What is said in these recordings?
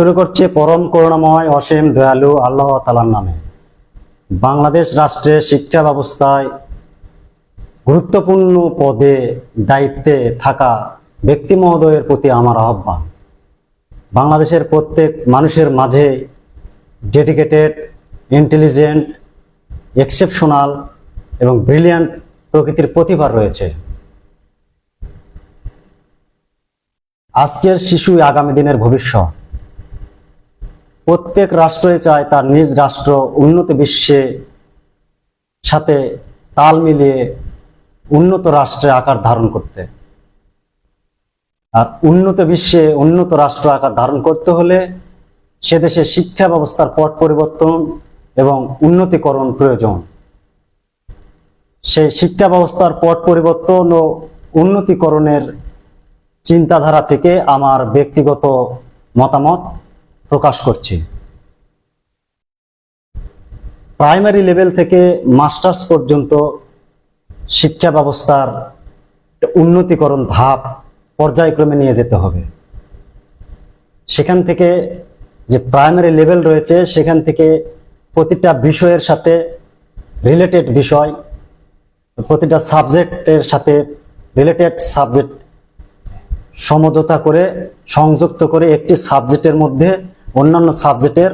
শুরু করছে পরম করুণাময়, অসীম দয়ালু আল্লাহ তালার নামে। বাংলাদেশ রাষ্ট্রের শিক্ষা ব্যবস্থায় গুরুত্বপূর্ণ পদে দায়িত্বে থাকা ব্যক্তি মহোদয়ের প্রতি আমার আহ্বান। বাংলাদেশের প্রত্যেক মানুষের মাঝে ডেডিকেটেড ইন্টেলিজেন্ট এক্সেপশনাল এবং ব্রিলিয়ান্ট প্রকৃতির প্রতিভা রয়েছে। আজকের শিশুই আগামী দিনের ভবিষ্যৎ। প্রত্যেক রাষ্ট্রই চায় তার নিজ রাষ্ট্র উন্নত বিশ্বে সাথে তাল মিলিয়ে উন্নত রাষ্ট্রে আকার ধারণ করতে। আর উন্নত বিশ্বে উন্নত রাষ্ট্র আকার ধারণ করতে হলে সে দেশে শিক্ষা ব্যবস্থার পট পরিবর্তন এবং উন্নতিকরণ প্রয়োজন। সেই শিক্ষা ব্যবস্থার পট পরিবর্তন ও উন্নতিকরণের চিন্তাধারা থেকে আমার ব্যক্তিগত মতামত প্রকাশ করছি। প্রাইমারি লেভেল থেকে মাস্টার্স পর্যন্ত শিক্ষা ব্যবস্থার উন্নতিকরণ ধাপ পর্যায়ক্রমে নিয়ে যেতে হবে। সেখান থেকে যে প্রাইমারি লেভেল রয়েছে, সেখান থেকে প্রতিটা বিষয়ের সাথে রিলেটেড বিষয়, প্রতিটা সাবজেক্টের সাথে রিলেটেড সাবজেক্ট সমঝোতা করে, সংযুক্ত করে একটি সাবজেক্টের মধ্যে অন্যান্য সাবজেক্টের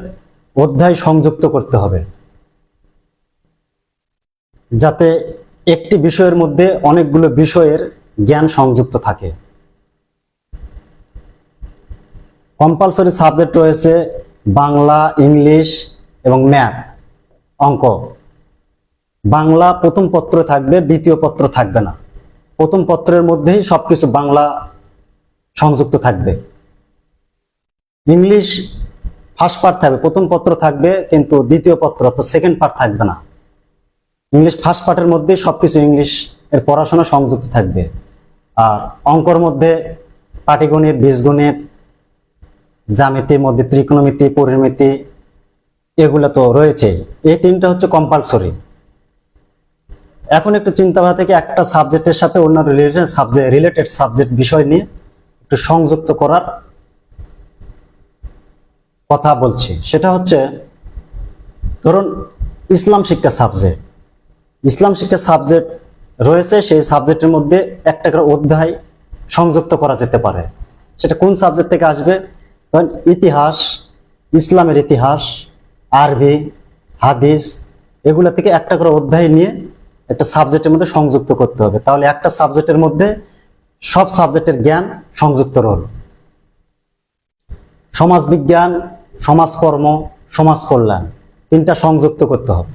অধ্যায় সংযুক্ত করতে হবে। যাতে একটি বিষয়ের মধ্যে অনেকগুলো বিষয়ের জ্ঞান সংযুক্ত থাকে। কম্পালসরি সাবজেক্ট রয়েছে বাংলা, ইংলিশ এবং ম্যাথ অঙ্ক। বাংলা প্রথম পত্র থাকবে, দ্বিতীয় পত্র থাকবে না। প্রথম পত্রের মধ্যেই সবকিছু বাংলা সংযুক্ত থাকবে। ইংলিশ ফার্স্ট পার্ট থাকবে, প্রথম পত্র থাকবে, কিন্তু দ্বিতীয় পত্র অর্থাৎ সেকেন্ড পার্ট থাকবে না। ইংলিশ ফার্স্ট পার্টের মধ্যে সবকিছু ইংলিশ এর পড়াশোনা সংযুক্ত থাকবে। আর অঙ্কর মধ্যে পাটিগণিত, বীজগণিত জ্যামিতির মধ্যে ত্রিকোণমিতি, পরিমিতি, এগুলো তো রয়েছে। এই তিনটা হচ্ছে কম্পালসরি এখন একটু চিন্তাভাবনা থেকে একটা সাবজেক্টের সাথে অন্য রিলেটেড সাবজেক্ট রিলেটেড সাবজেক্ট বিষয় নিয়ে একটু সংযুক্ত করার কথা বলছি। সেটা হচ্ছে, ধরুন, ইসলাম শিক্ষা সাবজেক্ট ইসলাম শিক্ষা সাবজেক্ট রয়েছে, সেই সাবজেক্টের মধ্যে একটা করে অধ্যায় সংযুক্ত করা যেতে পারে। সেটা কোন সাবজেক্ট থেকে আসবে? ধরেন, ইতিহাস, ইসলামের ইতিহাস, আরবি, হাদিস, এগুলা থেকে একটা করে অধ্যায় নিয়ে একটা সাবজেক্টের মধ্যে সংযুক্ত করতে হবে। তাহলে একটা সাবজেক্টের মধ্যে সব সাবজেক্টের জ্ঞান সংযুক্ত রইল। সমাজবিজ্ঞান সমাজকর্ম সমাজ কল্যাণ তিনটা সংযুক্ত করতে হবে।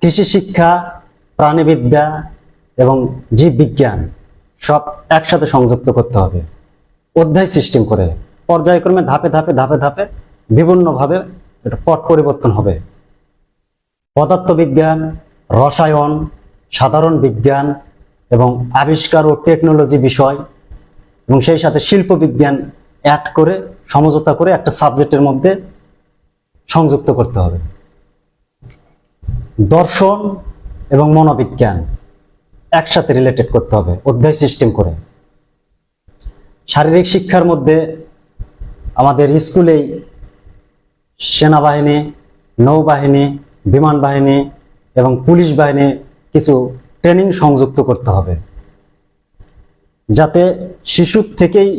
কৃষি শিক্ষা, প্রাণীবিদ্যা এবং জীববিজ্ঞান সব একসাথে সংযুক্ত করতে হবে। অধ্যায় সিস্টেম করে পর্যায়ক্রমে ধাপে ধাপে ধাপে ধাপে বিভিন্নভাবে এটা পট পরিবর্তন হবে। পদার্থবিজ্ঞান, রসায়ন, সাধারণ বিজ্ঞান এবং আবিষ্কার ও টেকনোলজি বিষয় এবং সেই সাথে শিল্প বিজ্ঞান অ্যাড করে, সমঝোতা করে একটা সাবজেক্টের মধ্যে সংযুক্ত করতে হবে। দর্শন এবং মনোবিজ্ঞান একসাথে রিলেটেড করতে হবে, অধ্যায় সিস্টেম করে। শারীরিক শিক্ষার মধ্যে আমাদের স্কুলেই সেনাবাহিনী, নৌবাহিনী বিমান বাহিনী এবং পুলিশ বাহিনী কিছু ট্রেনিং সংযুক্ত করতে হবে। যাতে শিশু থেকেই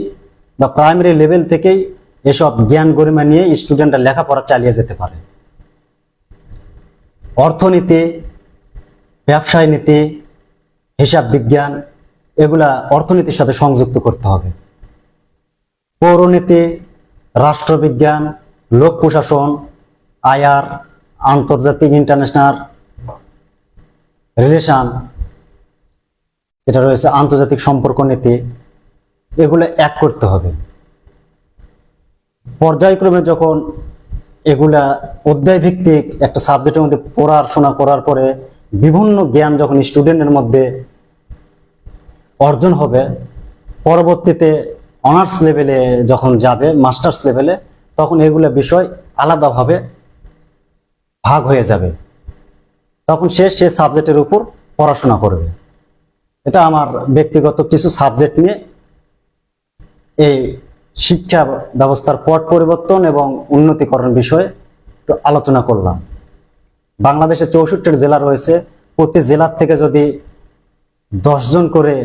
বা প্রাইমারি লেভেল থেকেই এসব জ্ঞান গরিমা নিয়ে স্টুডেন্টরা লেখাপড়া চালিয়ে যেতে পারে। অর্থনীতি, ব্যবসায় নীতি, হিসাব বিজ্ঞান, এগুলা অর্থনীতির সাথে সংযুক্ত করতে হবে। পৌরনীতি, রাষ্ট্রবিজ্ঞান, লোক প্রশাসন আয়ার আন্তর্জাতিক ইন্টারন্যাশনাল রিলেশন, যেটা রয়েছে আন্তর্জাতিক সম্পর্ক নীতি এগুলো এক করতে হবে। পর্যায়ক্রমে যখন এগুলা অধ্যায় ভিত্তিক একটা সাবজেক্টের মধ্যে পড়াশোনা করার পরে বিভিন্ন জ্ঞান যখন স্টুডেন্টের মধ্যে অর্জন হবে, পরবর্তীতে অনার্স লেভেলে যখন যাবে মাস্টার্স লেভেলে তখন এগুলো বিষয় আলাদাভাবে ভাগ হয়ে যাবে। তখন সে সে সাবজেক্টের উপর পড়াশোনা করবে। এটা আমার ব্যক্তিগত কিছু সাবজেক্ট নিয়ে এই শিক্ষা ব্যবস্থার পট পরিবর্তন এবং উন্নতিকরণ বিষয়ে একটু আলোচনা করলাম। বাংলাদেশে চৌষট্টির জেলা রয়েছে। প্রতি জেলার থেকে যদি দশজন করে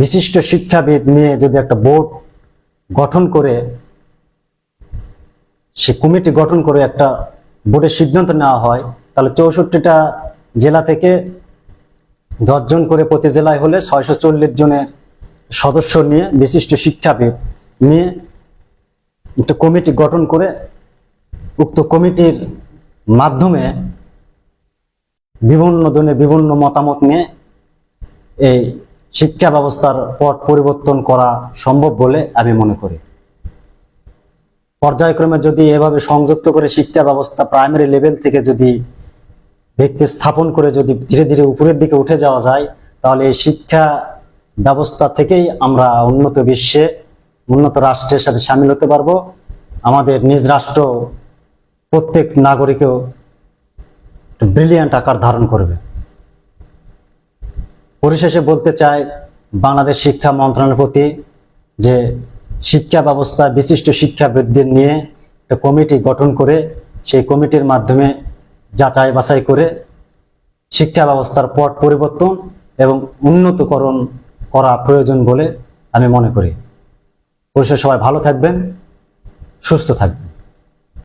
বিশিষ্ট শিক্ষাবিদ নিয়ে যদি একটা বোর্ড গঠন করে, সে কমিটি গঠন করে একটা বোর্ডের সিদ্ধান্ত নেওয়া হয়, তাহলে চৌষট্টিটা জেলা থেকে দশজন করে প্রতি জেলায় হলে ছয়শো চল্লিশ জনের সদস্য নিয়ে, বিশিষ্ট শিক্ষাবিদ নিয়ে একটা কমিটি গঠন করে উক্ত কমিটির মাধ্যমে বিভিন্ন জনের বিভিন্ন মতামত নিয়ে এই শিক্ষা ব্যবস্থার পট পরিবর্তন করা সম্ভব বলে আমি মনে করি। পর্যায়ক্রমে যদি এভাবে সংযুক্ত করে শিক্ষা ব্যবস্থা প্রাইমারি লেভেল থেকে যদি ব্যক্তি স্থাপন করে যদি ধীরে ধীরে উপরের দিকে উঠে যাওয়া যায়, তাহলে এই শিক্ষা ব্যবস্থা থেকেই আমরা উন্নত বিশ্বে, উন্নত রাষ্ট্রের সাথে সামিল হতে পারব। আমাদের নিজ রাষ্ট্র প্রত্যেক নাগরিকেও ব্রিলিয়ান্ট আকার ধারণ করবে। পরিশেষে বলতে চাই, বাংলাদেশ শিক্ষা মন্ত্রণালয়ের প্রতি যে শিক্ষা ব্যবস্থা, বিশিষ্ট শিক্ষাবিদদের নিয়ে একটা কমিটি গঠন করে, সেই কমিটির মাধ্যমে যাচাই বাছাই করে শিক্ষা ব্যবস্থার পট পরিবর্তন এবং উন্নতকরণ করা প্রয়োজন বলে আমি মনে করি। পরিশেষে সবাই ভালো থাকবেন সুস্থ থাকবেন।